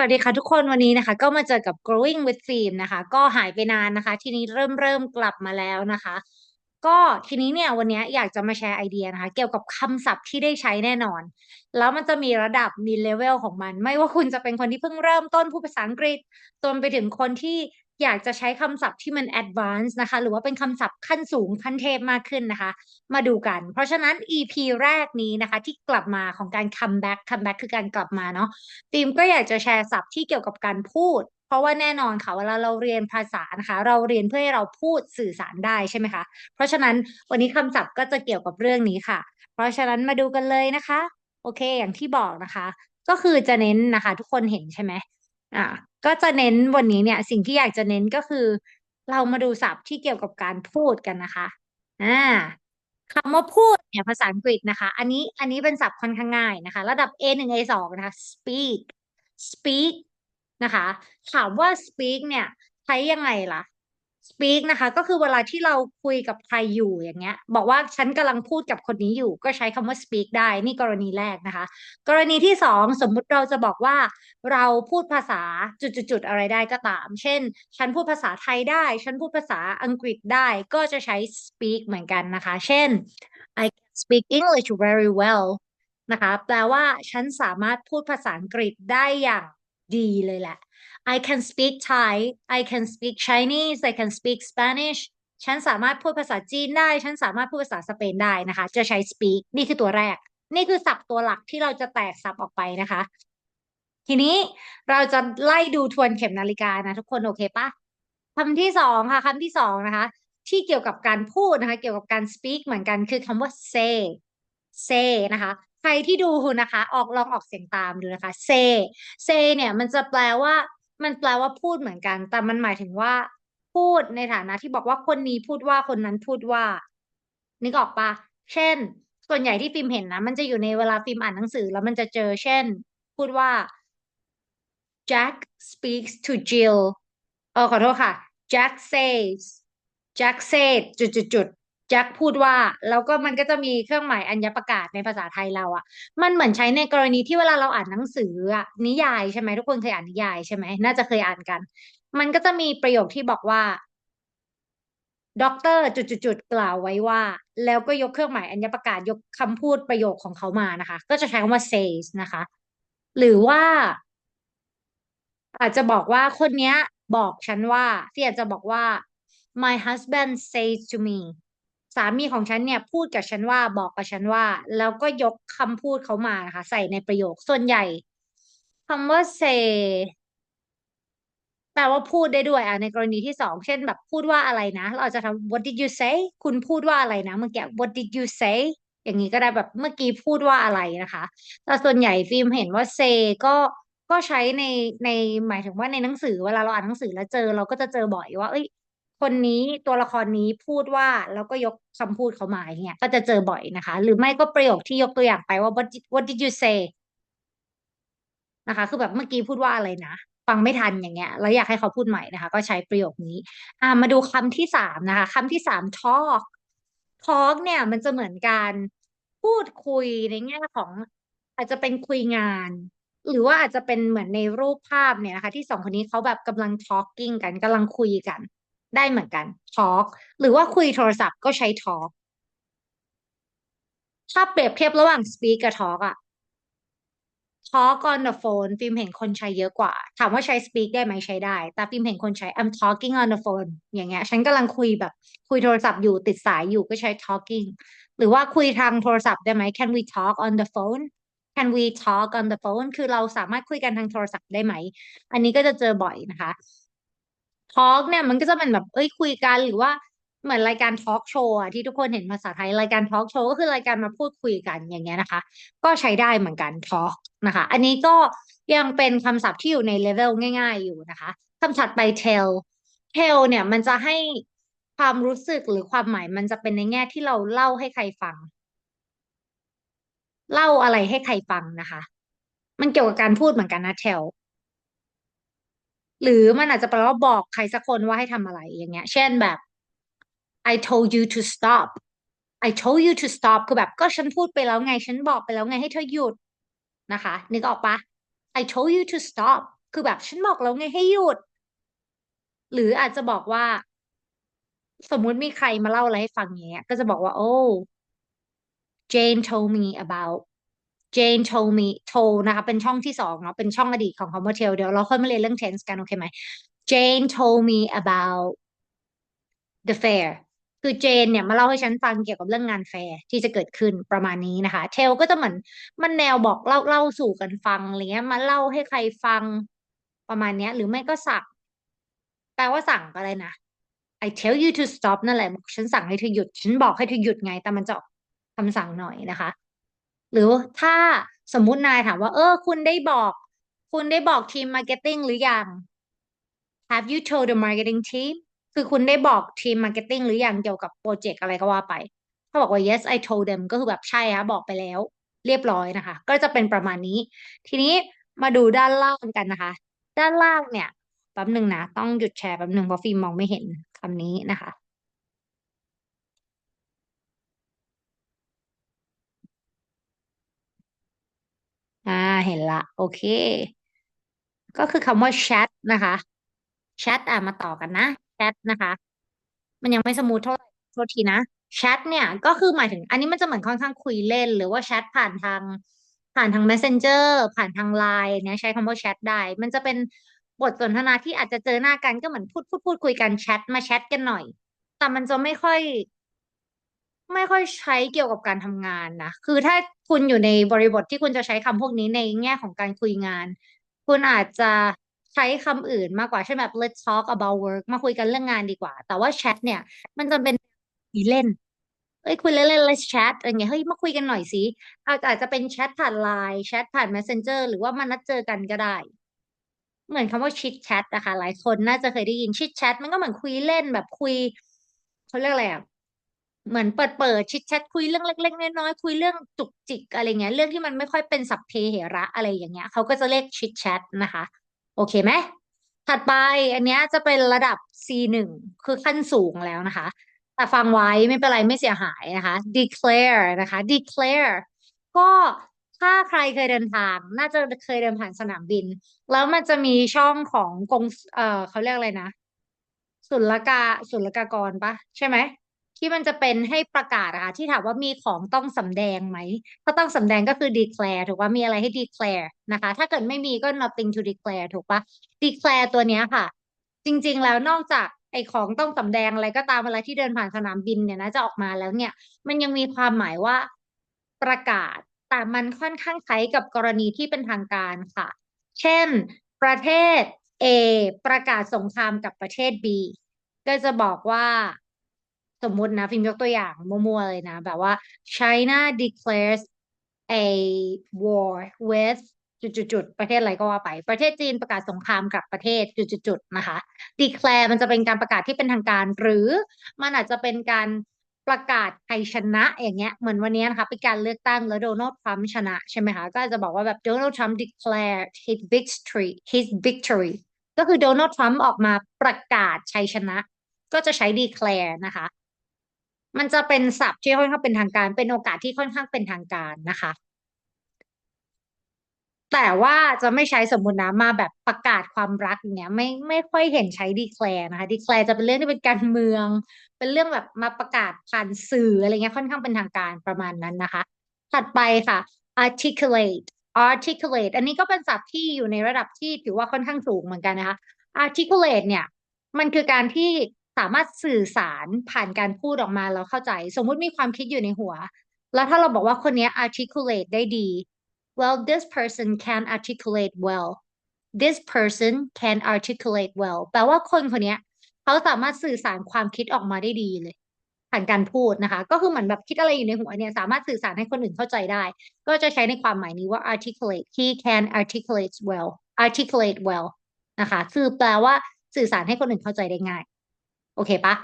วัสดีค่ะทุกคนวันนี้นะคะ ก็มาเจอกับ Growing with team นะคะ ก็หายไปนานนะคะ ทีนี้เริ่มเริ่มกลับมาแล้วนะคะ ก็ทีนี้เนี่ยวันนี้อยากจะมาแชร์ไอเดียนะคะ เกี่ยวกับคำศัพท์ที่ได้ใช้แน่นอน แล้วมันจะมีระดับมีเลเวลของมัน ไม่ว่าคุณจะเป็นคนที่เพิ่งเริ่มต้นพูดภาษาอังกฤษจนไปถึงคนที่ อยากจะใช้คำศัพท์ที่มัน advanced นะคะ หรือว่าเป็นคำศัพท์ขั้นสูงขั้นเทพมากขึ้นนะคะ มาดูกัน เพราะฉะนั้น EP แรกนี้นะคะ ที่กลับมาของการ come back come back คือการกลับมาเนาะทีมก็อยากจะแชร์ศัพท์ที่เกี่ยวกับการพูด เพราะว่าแน่นอนค่ะเวลาเราเรียนภาษานะคะ เราเรียนเพื่อให้เราพูดสื่อสารได้ใช่ไหมคะ เพราะฉะนั้นวันนี้คำศัพท์ก็จะเกี่ยวกับเรื่องนี้ค่ะ เพราะฉะนั้นมาดูกันเลยนะคะ โอเค อย่างที่บอกนะคะ ก็คือจะเน้นนะคะ ทุกคนเห็นใช่ไหม อะก็จะเน้นวันนี้เนี่ย สิ่งที่อยากจะเน้นก็คือ เรามาดูศัพท์ที่เกี่ยวกับการพูดกันนะคะอ่าคำว่าพูดเนี่ยภาษาอังกฤษนะคะ อันนี้อันนี้เป็นศัพท์ค่อนข้างง่ายนะคะ ระดับ A1 A2 นะคะ speak speak นะคะ ถามว่า speak เนี่ย ใช้ยังไงล่ะ speak นะคะ ก็คือเวลาที่เราคุยกับใครอยู่อย่างเงี้ย บอกว่าฉันกำลังพูดกับคนนี้อยู่ ก็ใช้คำว่า speak ได้นี่กรณีแรกนะคะ กรณีที่สองสมมุติเราจะบอกว่าเราพูดภาษาจุดๆอะไรได้ก็ตาม เช่น ฉันพูดภาษาไทยได้ ฉันพูดภาษาอังกฤษได้ก็จะใช้ speak เหมือนกันนะคะ เช่น I can speak English very well นะคะ แปลว่าฉันสามารถพูดภาษาอังกฤษได้อย่างดีเลยแหละ I can speak Thai I can speak Chinese I can speak Spanish ฉันสามารถพูดภาษาจีนได้ ฉันสามารถพูดภาษาสเปนได้นะคะ จะใช้ speak นี่คือตัวแรก นี่คือศัพท์ตัวหลักที่เราจะแตกศัพท์ออกไปนะคะ ทีนี้เราจะไล่ดูทวนเข็มนาฬิกานะทุกคนโอเคปะคำที่สองค่ะคำที่สองนะคะ ที่เกี่ยวกับการพูดนะคะ เกี่ยวกับการ speak เหมือนกันคือคำว่า say say นะคะใครที่ดูนะคะ ออกลองออกเสียงตามดูนะคะ say say เนี่ยมันจะแปลว่า มันแปลว่าพูดเหมือนกัน แต่มันหมายถึงว่า พูดในฐานะที่บอกว่าคนนี้พูดว่าคนนั้นพูดว่า นึกออกปะเช่น ส่วนใหญ่ที่ฟิล์มเห็นนะ มันจะอยู่ในเวลาฟิล์มอ่านหนังสือ แล้วมันจะเจอ เช่น พูดว่า Jack speaks to Jill เออขอโทษค่ะ Jack says Jack said จุดจุดจุด Jack พูดว่าแล้วก็มันก็จะมีเครื่องหมายอัญญประกาศในภาษาไทยเราอะมันเหมือนใช้ในกรณีที่เวลาเราอ่านหนังสืออะนิยายใช่ไหมทุกคนเคยอ่านนิยายใช่ไหมน่าจะเคยอ่านกัน มันก็จะมีประโยคที่บอกว่าด็อกเตอร์จุดๆๆกล่าวไว้ว่า แล้วก็ยกเครื่องหมายอัญญประกาศยกคำพูดประโยคของเขามานะคะ ก็จะใช้คำว่า says นะคะ หรือว่า อาจจะบอกว่าคนเนี้ย บอกฉันว่าที่อาจจะบอกว่า my husband says to me สามีของฉันเนี่ยพูดกับฉันว่าบอกกับฉันว่า แล้วก็ยกคำพูดเขามานะคะใส่ในประโยคส่วนใหญ่คำว่า say แปลว่าพูดได้ด้วยอะในกรณีที่สองเช่นแบบพูดว่าอะไรนะ เราอาจจะทำ what did you say คุณพูดว่าอะไรนะเมื่อกี้ what did you say อย่างนี้ก็ได้แบบเมื่อกี้พูดว่าอะไรนะคะแต่ส่วนใหญ่ฟิล์มเห็นว่า say ก็ก็ใช้ในในหมายถึงว่าในหนังสือเวลาเราอ่านหนังสือแล้วเจอ เราก็จะเจอบ่อยว่า เอ้ย คนนี้ตัวละครนี้พูดว่าแล้วก็ยกคำพูดเขามาอย่างเงี้ยก็จะเจอบ่อยนะคะ หรือไม่ก็ประโยคที่ยกตัวอย่างไปว่า what did, what did you say นะคะ คือแบบเมื่อกี้พูดว่าอะไรนะฟังไม่ทันอย่างเงี้ยแล้วอยากให้เขาพูดใหม่นะคะ ก็ใช้ประโยคนี้ อ่ามาดูคำที่สามนะคะคำที่สาม talk talk เนี่ยมันจะเหมือนการพูดคุยในแง่ของอาจจะเป็นคุยงาน หรือว่าอาจจะเป็นเหมือนในรูปภาพเนี่ยนะคะ ที่สองคนนี้เขาแบบกำลัง talking กันกำลังคุยกัน ได้เหมือนกัน talk หรือว่าคุยโทรศัพท์ก็ใช้ talk ถ้าเปรียบเทียบระหว่าง speak กับ talk อะ talk on the phone ฟิล์มเห็นคนใช้เยอะกว่า ถามว่าใช้ speak ได้ไหมใช้ได้ แต่ฟิล์มเห็นคนใช้ I'm talking on the phone อย่างเงี้ย ฉันกำลังคุยแบบคุยโทรศัพท์อยู่ติดสายอยู่ก็ใช้ talking หรือว่าคุยทางโทรศัพท์ได้ไหม Can we talk on the phone Can we talk on the phone คือเราสามารถคุยกันทางโทรศัพท์ได้ไหม อันนี้ก็จะเจอบ่อยนะคะ talk เนี่ยมันก็จะเป็นแบบเอ้ยคุยกันหรือว่าเหมือนรายการทอล์กโชว์ที่ทุกคนเห็นภาษาไทยรายการทอล์กโชว์ก็คือรายการมาพูดคุยกันอย่างเงี้ยนะคะ ก็ใช้ได้เหมือนกันทอล์กนะคะ อันนี้ก็ยังเป็นคำศัพท์ที่อยู่ในเลเวลง่าย ๆ อยู่นะคะคำศัพท์ไป tell tell เนี่ยมันจะให้ความรู้สึกหรือความหมายมันจะเป็นในแง่ที่เราเล่าให้ใครฟัง เล่าอะไรให้ใครฟังนะคะ มันเกี่ยวกับการพูดเหมือนกันนะ tell หรือมันอาจจะแปลว่าบอกใครสักคนว่าให้ทำอะไรอย่างเงี้ย เช่นแบบ I told you to stop I told you to stop คือแบบก็ฉันพูดไปแล้วไง ฉันบอกไปแล้วไงให้เธอหยุดนะคะ นึกออกปะ I told you to stop คือแบบฉันบอกแล้วไงให้หยุด หรืออาจจะบอกว่า สมมุติมีใครมาเล่าอะไรให้ฟังอย่างเงี้ย ก็จะบอกว่าโอ้ Jane told me about Jane told me told นะคะเป็นช่องที่สองเนาะเป็นช่องอดีตของคำว่า tell เดี๋ยวเราค่อยมาเรียนเรื่อง tense กัน โอเคไหม Jane told me about the fair คือเจนเนี่ยมาเล่าให้ฉันฟังเกี่ยวกับเรื่องงานแฟร์ที่จะเกิดขึ้นประมาณนี้นะคะ เทลก็จะเหมือนมันแนวบอกเล่าเล่าสู่กันฟังอะไรเงี้ยมาเล่าให้ใครฟังประมาณเนี้ย หรือไม่ก็สั่งแปลว่าสั่งอะไรนะ I tell you to stop นั่นแหละ ฉันสั่งให้เธอหยุด ฉันบอกให้เธอหยุดไง แต่มันจะออกคำสั่งหน่อยนะคะ หรือถ้าสมมุตินายถามว่า เออ คุณได้บอก คุณได้บอกทีมมาร์เก็ตติ้งหรือยัง Have you told the marketing team คือคุณได้บอกทีมมาร์เก็ตติ้งหรือยังเกี่ยวกับโปรเจกต์อะไรก็ว่าไป ถ้าบอกว่า yes I told them ก็คือแบบใช่ค่ะบอกไปแล้ว เรียบร้อยนะคะ ก็จะเป็นประมาณนี้ ทีนี้มาดูด้านล่างกันนะคะ ด้านล่างเนี่ยแป๊บหนึ่งนะ ต้องหยุดแชร์แป๊บหนึ่งเพราะฟิล์มมองไม่เห็นคำนี้นะคะ อ่าเห็นละ โอเค ก็คือคำว่า chat นะคะ chat อะมาต่อกันนะ chat นะคะ มันยังไม่สมูทเท่าไหร่โทษทีนะแชทเนี่ยก็คือหมายถึง อันนี้มันจะเหมือนค่อนข้างคุยเล่น หรือว่าแชทผ่านทาง ผ่านทาง messenger ผ่านทางไลน์เนี่ยใช้คำว่าแชทได้ มันจะเป็นบทสนทนาที่อาจจะเจอหน้ากันก็เหมือนพูดพูดพูดคุยกันแชทมาแชทกันหน่อย แต่มันจะไม่ค่อย ไม่ค่อยใช้เกี่ยวกับการทำงานนะคือถ้า คุณอยู่ในบริบทที่คุณจะใช้คำพวกนี้ในแง่ของการคุยงาน คุณอาจจะใช้คำอื่นมากกว่าเช่นแบบ let's talk about work มาคุยกันเรื่องงานดีกว่า แต่ว่าแชทเนี่ย มันจะเป็นคุยเล่นเอ้ยคุยเล่นเล่น let's chat อะไรเงี้ยเฮ้ยมาคุยกันหน่อยสิอาจอาจจะเป็นแชทผ่านไลน์แชทผ่าน messenger หรือว่ามานัดเจอกันก็ได้ เหมือนคำว่า chit chat นะคะหลายคนน่าจะเคยได้ยิน chit chat มันก็เหมือนคุยเล่นแบบคุยเขาเรียกอะไรอะ เหมือนเปิดเปิดชิดแชทคุยเรื่องเล็กๆน้อยๆคุยเรื่องจุกจิกอะไรเงี้ยเรื่องที่มันไม่ค่อยเป็นสัพเพเหระอะไรอย่างเงี้ยเขาก็จะเรียกชิดแชทนะคะ โอเคไหมถัดไปอันเนี้ยจะเป็นระดับ C1 คือขั้นสูงแล้วนะคะ แต่ฟังไว้ไม่เป็นไรไม่เสียหายนะคะ declare นะคะ declare ก็ถ้าใครเคยเดินทาง น่าจะเคยเดินผ่านสนามบิน แล้วมันจะมีช่องของกงเอ่อเขาเรียกอะไรนะศุลกาศุลกากรปะใช่ไหม ที่มันจะเป็นให้ประกาศอะค่ะที่ถามว่ามีของต้องสำแดงไหม ถ้าต้องสำแดงก็คือ declare ถูกว่ามีอะไรให้ declare นะคะ ถ้าเกิดไม่มีก็ nothing to declare ถูกปะ declare ตัวเนี้ยค่ะ จริง ๆ แล้วนอกจากไอ้ของต้องสำแดงอะไรก็ตามอะไรที่เดินผ่านสนามบินเนี่ยนะจะออกมาแล้วเนี่ย มันยังมีความหมายว่าประกาศ แต่มันค่อนข้างใช้กับกรณีที่เป็นทางการค่ะ เช่น ประเทศ A ประกาศสงครามกับประเทศ B ก็จะบอกว่า สมมตินะฟิล์มยกตัวอย่างมั่วๆเลยนะ แบบว่า China declares a war with จุดๆประเทศอะไรก็ว่าไป ประเทศจีนประกาศสงครามกับประเทศจุดๆนะคะ declare มันจะเป็นการประกาศที่เป็นทางการ หรือมันอาจจะเป็นการประกาศใครชนะอย่างเงี้ยเหมือนวันนี้นะคะเป็นการเลือกตั้งแล้วโดนัลด์ทรัมป์ชนะใช่ไหมคะก็จจะบอกว่าแบบโดนัลด์ทรัมป์ declare his victory his victory ก็คือโดนัลด์ทรัมป์ออกมาประกาศชัยชนะ ก็จะใช้ declare นะคะ มันจะเป็นศัพท์ที่ค่อนข้างเป็นทางการ เป็นโอกาสที่ค่อนข้างเป็นทางการนะคะ แต่ว่าจะไม่ใช้สมมุตินะมาแบบประกาศความรักอย่างเงี้ย ไม่ไม่ค่อยเห็นใช้ declare นะคะ declare จะเป็นเรื่องที่เป็นการเมือง เป็นเรื่องแบบมาประกาศผ่านสื่ออะไรเงี้ยค่อนข้างเป็นทางการประมาณนั้นนะคะ ถัดไปค่ะ articulate articulate อันนี้ก็เป็นศัพท์ที่อยู่ในระดับที่ถือว่าค่อนข้างสูงเหมือนกันนะคะ articulate เนี่ย มันคือการที่ สามารถสื่อสารผ่านการพูดออกมาแล้วเข้าใจ สมมุติมีความคิดอยู่ในหัว แล้วถ้าเราบอกว่าคนนี้ articulate ได้ดี well this person can articulate well this person can articulate well แปลว่าคนคนนี้เขาสามารถสื่อสารความคิดออกมาได้ดีเลยผ่านการพูดนะคะ ก็คือเหมือนแบบคิดอะไรอยู่ในหัวเนี่ยสามารถสื่อสารให้คนอื่นเข้าใจได้ ก็จะใช้ในความหมายนี้ว่า articulate he can articulate well articulate well นะคะ คือแปลว่าสื่อสารให้คนอื่นเข้าใจได้ง่าย โอเคปะ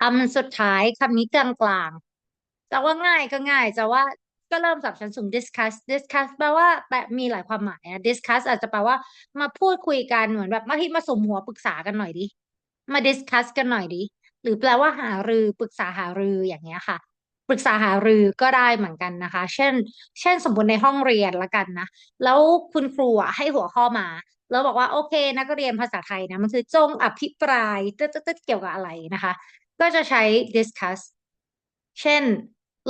คำสุดท้ายคำนี้กลางๆจะว่าง่ายก็ง่ายจะว่าก็เริ่มสับชั้นสูง discuss discuss แปลว่าแบบมีหลายความหมายนะ discuss อาจจะแปลว่ามาพูดคุยกันเหมือนแบบมาที่มาสมหัวปรึกษากันหน่อยดิ มา discuss กันหน่อยดิ หรือแปลว่าหารือปรึกษาหารืออย่างเงี้ยค่ะ ปรึกษาหารือก็ได้เหมือนกันนะคะ เช่น เช่นสมมติในห้องเรียนละกันนะ แล้วคุณครูอะให้หัวข้อมา แล้วบอกว่าโอเค นักเรียนภาษาไทยนะมันคือจงอภิปรายตึ๊ดตึ๊ดเกี่ยวกับอะไรนะคะ ก็จะใช้ discuss เช่น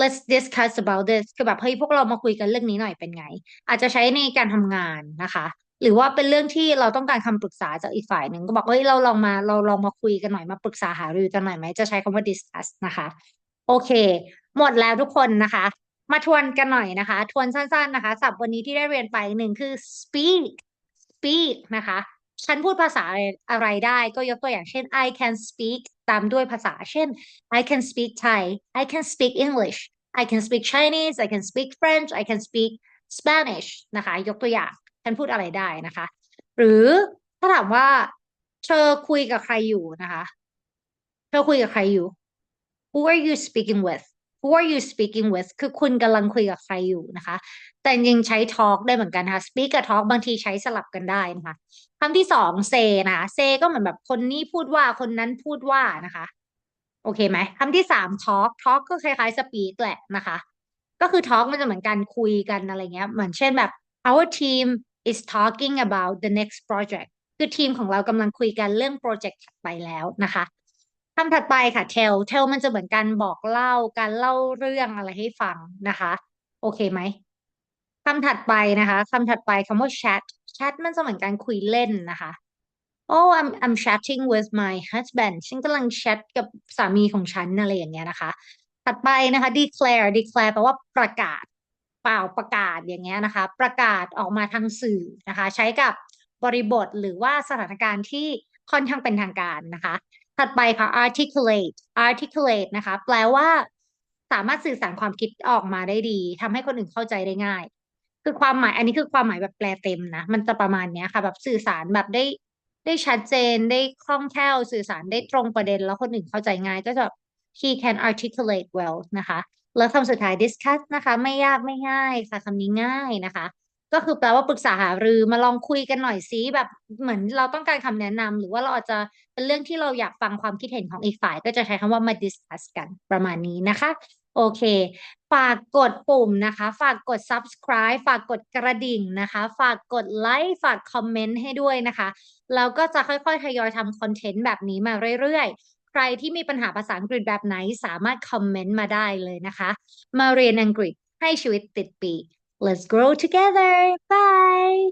let's discuss about this คือแบบเฮ้ยพวกเรามาคุยกันเรื่องนี้หน่อยเป็นไง อาจจะใช้ในการทำงานนะคะ หรือว่าเป็นเรื่องที่เราต้องการคำปรึกษาจากอีกฝ่ายหนึ่งก็บอกเฮ้ยเราลองมาเราลองมาคุยกันหน่อยมาปรึกษาหารือกันหน่อยไหมจะใช้คำว่า discuss นะคะ โอเค หมดแล้วทุกคนนะคะ มาทวนกันหน่อยนะคะ ทวนสั้นๆนะคะศัพท์วันนี้ที่ได้เรียนไปหนึ่งคือ speak speak นะคะ ฉันพูดภาษาอะไรได้ก็ยกตัวอย่างเช่น I can speak ตามด้วยภาษาเช่น I can speak Thai I can speak English I can speak Chinese I can speak French I can speak Spanish นะคะ ยกตัวอย่าง ฉันพูดอะไรได้นะคะ หรือถ้าถามว่า เธอคุยกับใครอยู่นะคะ เธอคุยกับใครอยู่ Who are you speaking with Who are you speaking with คือคุณกำลังคุยกับใครอยู่นะคะ แต่จริงใช้ talk ได้เหมือนกันนะคะ speak กับ talk บางทีใช้สลับกันได้นะคะคำที่สอง say นะคะ say ก็เหมือนแบบคนนี้พูดว่าคนนั้นพูดว่านะคะ โอเคไหมคำที่สาม talk talk ก็คล้ายๆ speak แหละนะคะ ก็คือ talk มันจะเหมือนการคุยกันอะไรเงี้ย เหมือนเช่นแบบ our team is talking about the next project คือทีมของเรากำลังคุยกันเรื่องโปรเจกต์ไปแล้วนะคะ คำถัดไปค่ะ tell tell มันจะเหมือนการบอกเล่าการเล่าเรื่องอะไรให้ฟังนะคะ โอเคไหมคำถัดไปนะคะคำถัดไปคำว่า chat chat มันจะเหมือนการคุยเล่นนะคะ oh I'm I'm chatting with my husband ฉันกำลังแชทกับสามีของฉันอะไรอย่างเงี้ยนะคะ ถัดไปนะคะ declare declare แปลว่าประกาศ เปล่าประกาศอย่างเงี้ยนะคะ ประกาศออกมาทางสื่อนะคะ ใช้กับบริบทหรือว่าสถานการณ์ที่ค่อนข้างเป็นทางการนะคะ ถัดไปค่ะ articulate articulate นะคะ แปลว่า สามารถสื่อสารความคิดออกมาได้ดีทำให้คนอื่นเข้าใจได้ง่าย คือความหมาย อันนี้คือความหมายแบบแปลเต็มนะ มันจะประมาณเนี้ยค่ะ แบบสื่อสารแบบได้ได้ชัดเจนได้คล่องแคล่วสื่อสารได้ตรงประเด็น แล้วคนอื่นเข้าใจง่าย ก็จะ he can articulate well นะคะ แล้วคำสุดท้าย discuss นะคะ ไม่ยากไม่ง่ายค่ะคำนี้ง่ายนะคะ ก็คือแปลว่าปรึกษาหารือมาลองคุยกันหน่อยซิแบบเหมือนเราต้องการคำแนะนำหรือว่าเราอาจจะเป็นเรื่องที่เราอยากฟังความคิดเห็นของอีกฝ่าย ก็จะใช้คำว่ามา discuss กันประมาณนี้นะคะ โอเค ฝากกดปุ่มนะคะ ฝากกด subscribe ฝากกดกระดิ่งนะคะ ฝากกดไลค์ฝากคอมเมนต์ให้ด้วยนะคะแล้วก็จะค่อยๆ ทยอยทำคอนเทนต์แบบนี้มาเรื่อยๆ ใครที่มีปัญหาภาษาอังกฤษแบบไหนสามารถคอมเมนต์มาได้เลยนะคะ มาเรียนอังกฤษให้ชีวิตติดปี Let's grow together. Bye.